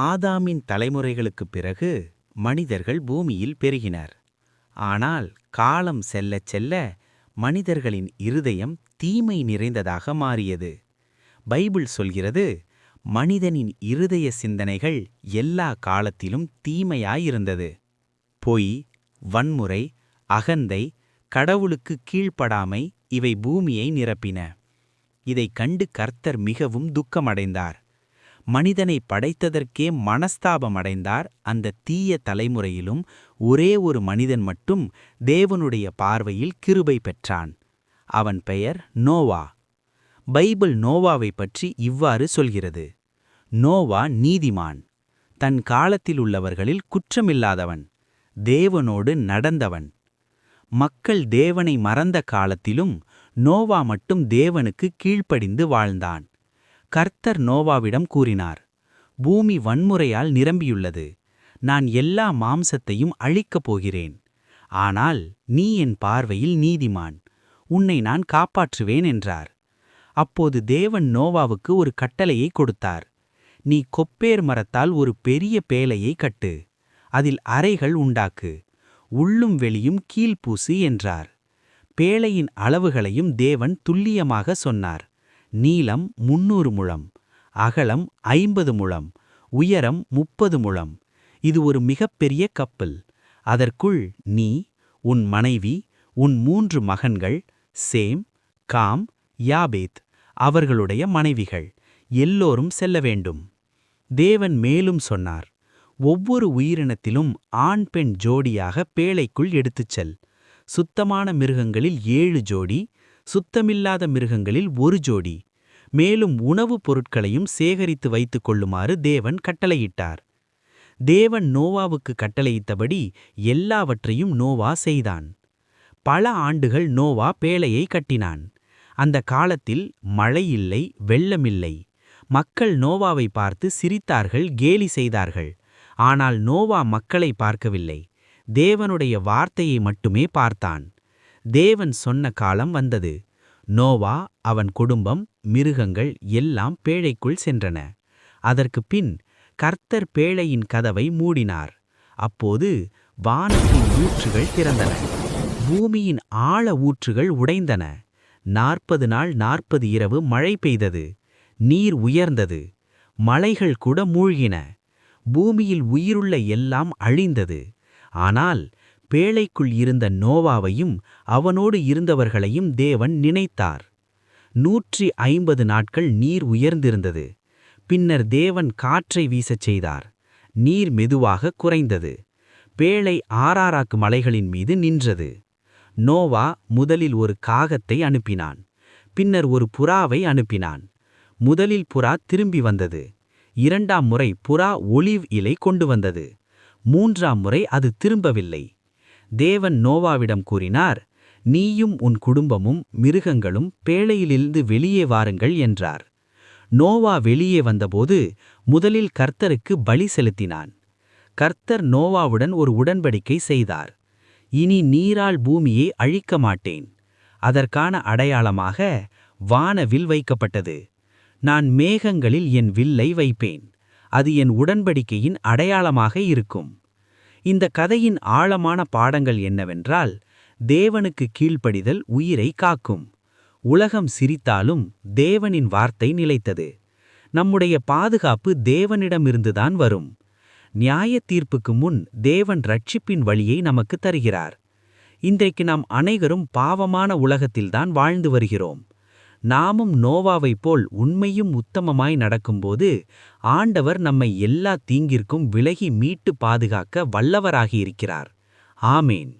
ஆதாமின் தலைமுறைகளுக்குப் பிறகு மனிதர்கள் பூமியில் பெருகினர். ஆனால் காலம் செல்லச் செல்ல மனிதர்களின் இருதயம் தீமை நிறைந்ததாக மாறியது. பைபிள் சொல்கிறது மனிதனின் இருதய சிந்தனைகள் எல்லா காலத்திலும் தீமையாயிருந்தது. பொய் வன்முறை அகந்தை கடவுளுக்கு கீழ்ப்படாமை இவை பூமியை நிரப்பின. இதைக் கண்டு கர்த்தர் மிகவும் துக்கமடைந்தார். மனிதனை படைத்ததற்கே மனஸ்தாபமடைந்தார் அந்த தீய தலைமுறையிலும் ஒரே ஒரு மனிதன் மட்டும் தேவனுடைய பார்வையில் கிருபை பெற்றான். அவன் பெயர் நோவா. பைபிள் நோவாவை பற்றி இவ்வாறு சொல்கிறது. நோவா நீதிமான். தன் காலத்தில் உள்ளவர்களில் குற்றமில்லாதவன். தேவனோடு நடந்தவன். மக்கள் தேவனை மறந்த காலத்திலும் நோவா மட்டும் தேவனுக்கு கீழ்ப்படிந்து வாழ்ந்தான். கர்த்தர் நோவாவிடம் கூறினார் பூமி வன்முறையால் நிரம்பியுள்ளது. நான் எல்லா மாம்சத்தையும் அழிக்கப் போகிறேன். ஆனால் நீ என் பார்வையில் நீதிமான். உன்னை நான் காப்பாற்றுவேன் என்றார். அப்போது தேவன் நோவாவுக்கு ஒரு கட்டளையை கொடுத்தார் நீ கொப்பேர் மரத்தால் ஒரு பெரிய பேலையை கட்டு அதில் அறைகள் உண்டாக்கு உள்ளும் வெளியும் கீழ்ப்பூசு என்றார். பேழையின் அளவுகளையும் தேவன் துல்லியமாக சொன்னார். நீளம் முன்னூறு முழம் அகலம் ஐம்பது முழம் உயரம் முப்பது முழம். இது ஒரு மிகப்பெரிய கப்பல். அதற்குள் நீ உன் மனைவி உன் மூன்று மகன்கள் சேம் காம் யாபேத் அவர்களுடைய மனைவிகள் எல்லோரும் செல்ல வேண்டும். தேவன் மேலும் சொன்னார் ஒவ்வொரு உயிரினத்திலும் ஆண் பெண் ஜோடியாக பேழைக்குள் எடுத்துச் செல். சுத்தமான மிருகங்களில் ஏழு ஜோடி சுத்தமில்லாத மிருகங்களில் ஒரு ஜோடி. மேலும் உணவுப் பொருட்களையும் சேகரித்து வைத்துக் கொள்ளுமாறு தேவன் கட்டளையிட்டார். தேவன் நோவாவுக்கு கட்டளையிட்டபடி எல்லாவற்றையும் நோவா செய்தான். பல ஆண்டுகள் நோவா பேழையை கட்டினான். அந்த காலத்தில் மழை இல்லை வெள்ளமில்லை மக்கள் நோவாவை பார்த்து சிரித்தார்கள் கேலி செய்தார்கள். ஆனால் நோவா மக்களை பார்க்கவில்லை. தேவனுடைய வார்த்தையை மட்டுமே பார்த்தான். தேவன் சொன்ன காலம் வந்தது. நோவா அவன் குடும்பம் மிருகங்கள் எல்லாம் பேழைக்குள் சென்றன. அதற்கு பின் கர்த்தர் பேழையின் கதவை மூடினார். அப்போது வானத்தின் ஊற்றுகள் திறந்தன. பூமியின் ஆழ ஊற்றுகள் உடைந்தன. நாற்பது நாள் நாற்பது இரவு மழை பெய்தது. நீர் உயர்ந்தது. மலைகள் கூட மூழ்கின. பூமியில் உயிருள்ள எல்லாம் அழிந்தது. ஆனால் பேழைக்குள் இருந்த நோவாவையும் அவனோடு இருந்தவர்களையும் தேவன் நினைத்தார். நூற்றி ஐம்பது நாட்கள் நீர் உயர்ந்திருந்தது. பின்னர் தேவன் காற்றை வீசச் செய்தார். நீர் மெதுவாக குறைந்தது. பேழை ஆறாராக்கு மலைகளின் மீது நின்றது. நோவா முதலில் ஒரு காகத்தை அனுப்பினான். பின்னர் ஒரு புறாவை அனுப்பினான். முதலில் புறா திரும்பி வந்தது. இரண்டாம் முறை புறா ஒளிவ் இலை கொண்டு வந்தது. மூன்றாம் முறை அது திரும்பவில்லை. தேவன் நோவாவிடம் கூறினார் நீயும் உன் குடும்பமும் மிருகங்களும் பேழையிலிருந்து வெளியே வாருங்கள் என்றார். நோவா வெளியே வந்தபோது முதலில் கர்த்தருக்கு பலி செலுத்தினான். கர்த்தர் நோவாவுடன் ஒரு உடன்படிக்கை செய்தார். இனி நீரால் பூமியை அழிக்க மாட்டேன். அதற்கான அடையாளமாக வானவில் வைக்கப்பட்டது. நான் மேகங்களில் என் வில்லை வைப்பேன். அது என் உடன்படிக்கையின் அடையாளமாக இருக்கும். இந்த கதையின் ஆழமான பாடங்கள் என்னவென்றால் தேவனுக்கு கீழ்ப்படிதல் உயிரை காக்கும். உலகம் சிரித்தாலும் தேவனின் வார்த்தை நிலைத்தது. நம்முடைய பாதுகாப்பு தேவனிடமிருந்துதான் வரும். நியாய தீர்ப்புக்கு முன் தேவன் ரட்சிப்பின் வழியை நமக்கு தருகிறார். இன்றைக்கு நாம் அனைவரும் பாவமான உலகத்தில்தான் வாழ்ந்து வருகிறோம். நாமும் நோவாவைப் போல் உண்மையும் உத்தமமாய் நடக்கும்போது ஆண்டவர் நம்மை எல்லா தீங்கிற்கும் விலகி மீட்டு பாதுகாக்க வல்லவராகியிருக்கிறார் ஆமேன்.